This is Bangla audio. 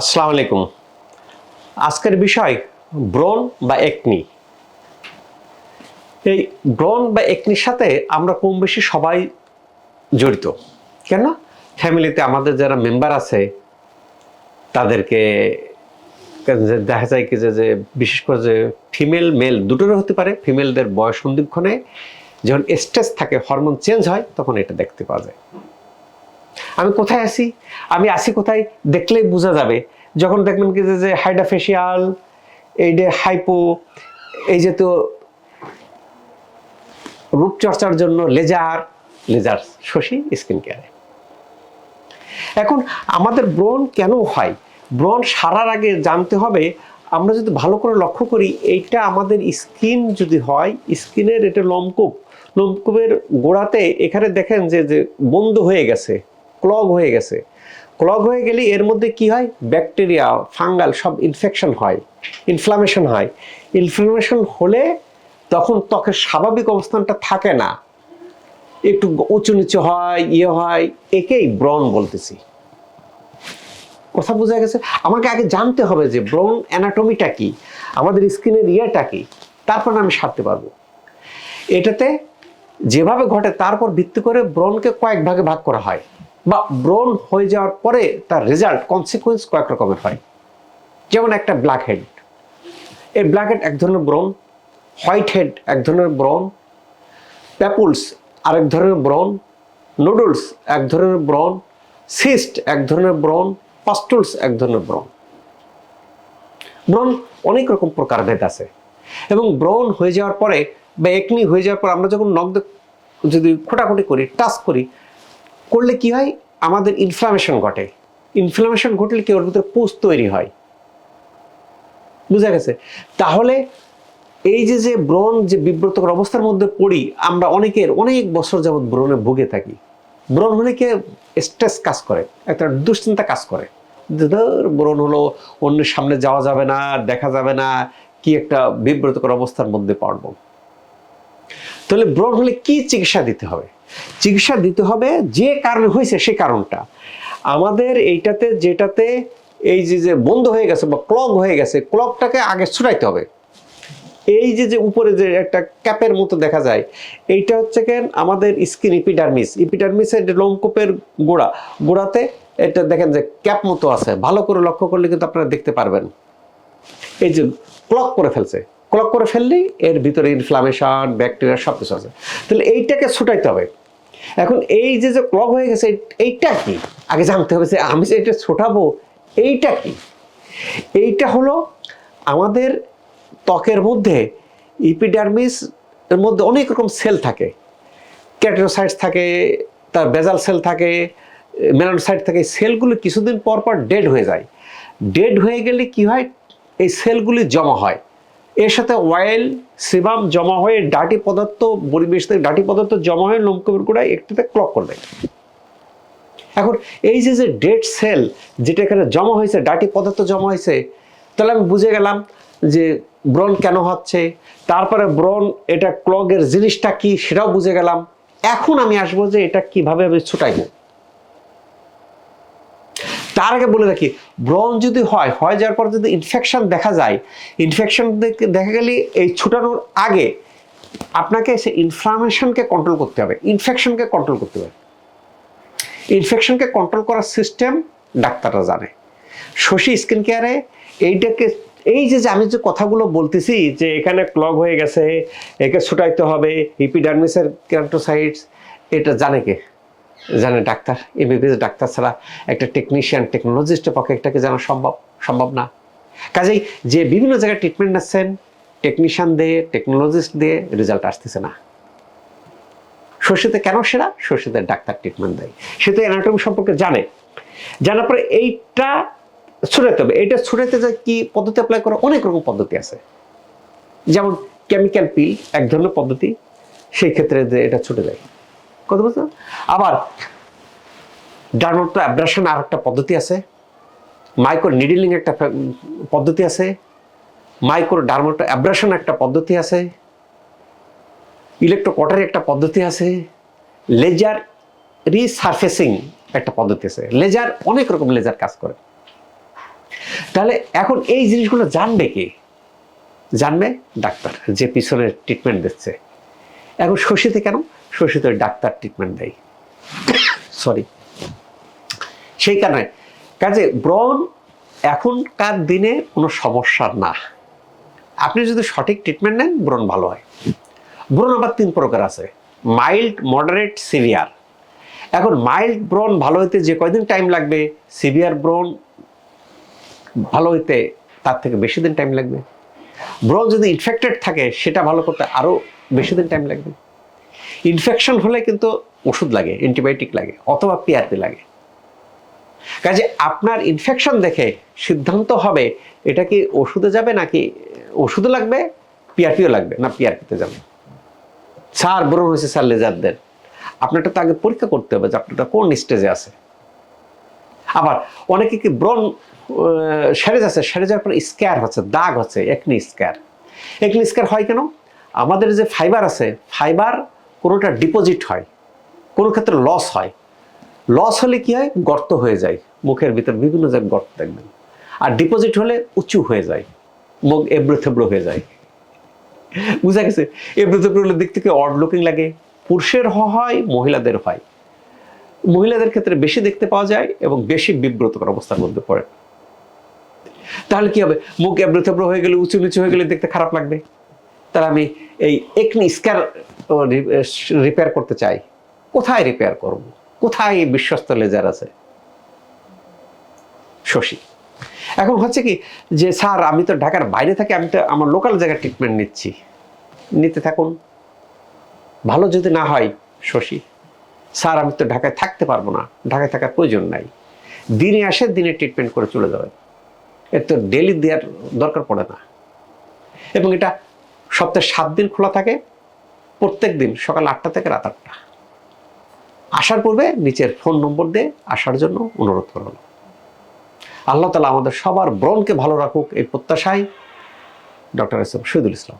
আসসালামু আলাইকুম। আজকের বিষয় ব্রণ বা একনি। এই ব্রণ বা একনির সাথে আমরা কম বেশি সবাই জড়িত। কেন ফ্যামিলিতে আমাদের যারা মেম্বার আছে, তাদেরকে দেখা যায় কি যে বিশেষ করে যে ফিমেল, মেল দুটোরও হতে পারে। ফিমেলদের বয়স সন্ধিক্ষণে যখন স্ট্রেস থাকে হরমোন চেঞ্জ হয়, তখন এটা দেখতে পাওয়া যায়। আমি কোথায় আছি? আমি আছি কোথায়? দেখলেই বোঝা যাবে। যখন দেখবেন কি যে- হাইড্রাফেশিয়াল, এই যে হাইপো, এই যে তো রূপচর্চার জন্য লেজার লেজার, শশী স্কিন কেয়ারে। এখন আমাদের ব্রণ কেন হয়? ব্রণ সারার আগে জানতে হবে, আমরা যদি ভালো করে লক্ষ্য করি, এইটা আমাদের স্কিন যদি হয়, স্কিনের এটা লমকূপ লমকূপের গোড়াতে এখানে দেখেন যে যে বন্ধ হয়ে গেছে। ক্লগ হয়ে গেছে। ক্লগ হয়ে গেলে এর মধ্যে কি হয়? ব্যাকটেরিয়া ফাঙ্গাল সব ইনফেকশন হয় ইনফ্লামেশন হয়। ইনফ্লামেশন হলে তখন ত্বকের স্বাভাবিক অবস্থানটা থাকে না। একটু উঁচু নিচু হয় ইয়ে হয়, একেই ব্রণ বলতেছি। কথা বোঝা গেছে? আমাকে আগে জানতে হবে যে ব্রণ অ্যানাটমিটা কি? আমাদের স্কিনের ইয়েটা কি? তারপর আমি সারতে পারব। এটাতে যেভাবে ঘটে তারপর ভিত্তি করে ব্রণকে কয়েক ভাগে ভাগ করা হয়। বা ব্রণ হয়ে যাওয়ার পরে তার রেজাল্ট কনসিকুয়েন্স কয়েক রকমের হয়। যেমন একটা ব্ল্যাক হেড এই ব্ল্যাক হেড এক ধরনের ব্রণ হোয়াইট হেড এক ধরনের ব্রণ প্যাপুলস আরেক ধরনের ব্রণ নুডলস এক ধরনের ব্রণ সিস্ট এক ধরনের ব্রণ পাস্টুলস এক ধরনের ব্রণ ব্রণ অনেক রকম প্রকার প্রকারভেদ আছে। এবং ব্রণ হয়ে যাওয়ার পরে বা একনি হয়ে যাওয়ার পর আমরা যখন নখ যদি খোটাখুটি করি টাচ করি করলে কি হয়? আমাদের ইনফ্লামেশন ঘটে। ইনফ্লামেশন ঘটলে কি ওর ভিতরে পুষ তৈরি হয়? বুঝা গেছে? তাহলে এই যে যে ব্রণ, যে বিব্রতকর অবস্থার মধ্যে পড়ি, আমরা অনেকের অনেক বছর যাবৎ ব্রণে ভুগে থাকি। ব্রণ হলে কি স্ট্রেস কাজ করে, একটা দুশ্চিন্তা কাজ করে। ধর ব্রণ হলো, অন্যের সামনে যাওয়া যাবে না, দেখা যাবে না, কি একটা বিব্রতকর অবস্থার মধ্যে পড়ব। তাহলে ব্রণ হলে কি চিকিৎসা দিতে হবে? চিকিৎসা দিতে হবে যে কারণে হয়েছে সে কারণটা। আমাদের এইটাতে যেটাতে এই যে যে বন্ধ হয়ে গেছে বা ক্লগ হয়ে গেছে ক্লগটাকে আগে ছুটাইতে হবে। এই যে যে উপরে যে একটা ক্যাপের মতো দেখা যায়, এইটা হচ্ছে কেন? আমাদের স্কিন ইপিডার্মিস ইপিডার্মিসের লোমকূপের গোড়া, গোড়াতে এটা দেখেন যে ক্যাপ মতো আছে। ভালো করে লক্ষ্য করলে কিন্তু আপনারা দেখতে পারবেন। এই যে ক্লক করে ফেলছে। ক্লক করে ফেললেই এর ভিতরে ইনফ্লামেশন ব্যাকটেরিয়া সব কিছু আছে। তাহলে এইটাকে ছুটাইতে হবে। এখন এই যে যে ক্লক হয়ে গেছে, এইটা কি? আগে জানতে হবে যে আমি যে এটা ছোটাবো, এইটা কি? এইটা হলো আমাদের ত্বকের মধ্যে ইপিডার্মিস এর মধ্যে অনেক রকম সেল থাকে। ক্যাটেরোসাইটস থাকে, তার বেজাল সেল থাকে মেলানোসাইট থাকে সেলগুলো কিছুদিন পর পর ডেড হয়ে যায়। ডেড হয়ে গেলে কি হয়? এই সেলগুলি জমা হয়। এর সাথে অয়েল সিবাম জমা হয়ে ডাটি পদার্থ পরিবেশ থেকে ডাটি পদার্থ জমা হয়ে লোমকূপের গোড়ায় একটিতে ক্লক করবে। এখন এই যে যে ডেড সেল যেটা এখানে জমা হয়েছে ডাটি পদার্থ জমা হয়েছে, তাহলে আমি বুঝে গেলাম যে ব্রণ কেন হচ্ছে, তারপরে ব্রণ, এটা ক্লগের জিনিসটা কি সেটাও বুঝে গেলাম। এখন আমি আসব যে এটা কীভাবে আমি ছুটাইবো। তার আগে বলে রাখি, ব্রণ যদি হয়, হয়ে যাওয়ার পর যদি ইনফেকশন দেখা যায় ইনফেকশন দেখা গেলে এই ছুটানোর আগে আপনাকে সে ইনফ্লামেশনকে কন্ট্রোল করতে হবে ইনফেকশনকে কন্ট্রোল করতে হবে। ইনফেকশনকে কন্ট্রোল করার সিস্টেম ডাক্তাররা জানে। শশী স্কিন কেয়ারে এইটাকে, এই যে আমি যে কথাগুলো বলতেছি যে এখানে ক্লগ হয়ে গেছে, একে ছুটাইতে হবে ইপিডার্মিসের ক্যান্টোসাইটস, এটা জানে কে? জানে ডাক্তার, এমবিবিএস ডাক্তার ছাড়া একটা টেকনিশিয়ান টেকনোলজিস্টের পক্ষে এটাকে জানা সম্ভব? সম্ভব না। কাজেই যে বিভিন্ন জায়গায় ট্রিটমেন্ট নিচ্ছেন টেকনিশিয়ান দিয়ে টেকনোলজিস্ট দিয়ে রেজাল্ট আসতেছে না। শস্যতে কেন সেরা? শস্যতে ডাক্তার ট্রিটমেন্ট দেয়। সে তো অ্যানাটমি সম্পর্কে জানে। জানার পরে এইটা ছুটাতে হবে। এইটা ছুটাতে যে কি পদ্ধতি অ্যাপ্লাই করা অনেক রকম পদ্ধতি আছে। যেমন কেমিক্যাল পিল এক ধরনের পদ্ধতি। সেই ক্ষেত্রে যে এটা ছুটে যায়। কত বুঝলেন আবার ডার্মোটো অ্যাব্রাশন আর একটা পদ্ধতি আছে। মাইক্রো নিডিলিং একটা পদ্ধতি আছে। মাইক্রো ডার্মোটো অ্যাব্রাশন একটা পদ্ধতি আছে। ইলেকট্রোকটারি একটা পদ্ধতি আছে। লেজার রিসার্ফেসিং একটা পদ্ধতি আছে। লেজার, অনেক রকম লেজার কাজ করে। তাহলে এখন এই জিনিসগুলো জানবে কে? জানবে ডাক্তার যে পিছনে ট্রিটমেন্ট দিচ্ছে। এখন শশীতে কেন? শশীতে ডাক্তার ট্রিটমেন্ট দেয়। সরি সেই কারণে, কাজে ব্রণ এখনকার দিনে কোনো সমস্যা না। আপনি যদি সঠিক ট্রিটমেন্ট নেন, ব্রণ ভালো হয়। ব্রণ আবার তিন প্রকার আছে। মাইল্ড মডারেট সিভিয়ার এখন মাইল্ড ব্রণ ভালো হইতে যে কয়দিন টাইম লাগবে? সিভিয়ার ব্রণ ভালো হইতে তার থেকে বেশি দিন টাইম লাগবে। ব্রণ যদি ইনফেক্টেড থাকে, সেটা ভালো করতে আরও বেশি দিন টাইম লাগবে। ইনফেকশন হলে কিন্তু ওষুধ লাগে অ্যান্টিবায়োটিক লাগে, অথবা পিআরপি লাগে। কাজে আপনার ইনফেকশন দেখে সিদ্ধান্ত হবে, এটা কি ওষুধে যাবে নাকি ওষুধও লাগবে পিআরপিও লাগবে, না পিআরপিতে যাবে। স্যার ব্রণ হয়েছে স্যার লেজার দেন আপনারটা তো আগে পরীক্ষা করতে হবে যে আপনারটা কোন স্টেজে আছে। আবার অনেকে কি ব্রণ সেরে যাচ্ছে, সেরে যাওয়ার পর স্ক্যার হচ্ছে, দাগ হচ্ছে একনি স্ক্যার একনি স্ক্যার হয় কেন? আমাদের যে ফাইবার আছে ফাইবার কোনোটা ডিপোজিট হয়, কোনো ক্ষেত্রে লস হয়। লস হলে কি হয়? গর্ত হয়ে যায়। মুখের ভিতর বিভিন্ন জায়গায় গর্ত দেখবেন। আর ডিপোজিট হলে উঁচু হয়ে যায়। মুখ এবড়ো থেবড়ো হয়ে যায়। বুঝা গেছে? এবড়ো থেবড়ো দিক থেকে অড লুকিং লাগে? পুরুষের হয়, মহিলাদের হয়। মহিলাদের ক্ষেত্রে বেশি দেখতে পাওয়া যায় এবং বেশি বিব্রতকর অবস্থার মধ্যে পড়ে। তাহলে কি হবে? মুখ এবড়ো থেবড়ো হয়ে গেলে, উঁচু নিচু হয়ে গেলে দেখতে খারাপ লাগবে। তাহলে আমি এই একনি স্ক্যার রিপেয়ার করতে চাই। কোথায় রিপেয়ার করব? কোথায় এই বিশ্বস্ত লেজার আছে? শশী। এখন হচ্ছে কি যে, স্যার, আমি তো ঢাকার বাইরে থাকি, আমি তো আমার লোকাল জায়গায় ট্রিটমেন্ট নিচ্ছি। নিতে থাকুন। ভালো যদি না হয়, শশী, স্যার, আমি তো ঢাকায় থাকতে পারব না। ঢাকায় থাকার প্রয়োজন নাই। দিনে আসে, দিনে ট্রিটমেন্ট করে চলে যাবেন। এর তো ডেলি দেওয়ার দরকার পড়ে না। এবং এটা সপ্তাহে সাত দিন খোলা থাকে, প্রত্যেক দিন সকাল আটটা থেকে রাত আটটা। আসার পূর্বে নিচের ফোন নম্বর দিয়ে আসার জন্য অনুরোধ করল আল্লাহ তালা আমাদের সবার ব্রণকে ভালো রাখুক, এই প্রত্যাশায় doctor S M Shahidul Islam.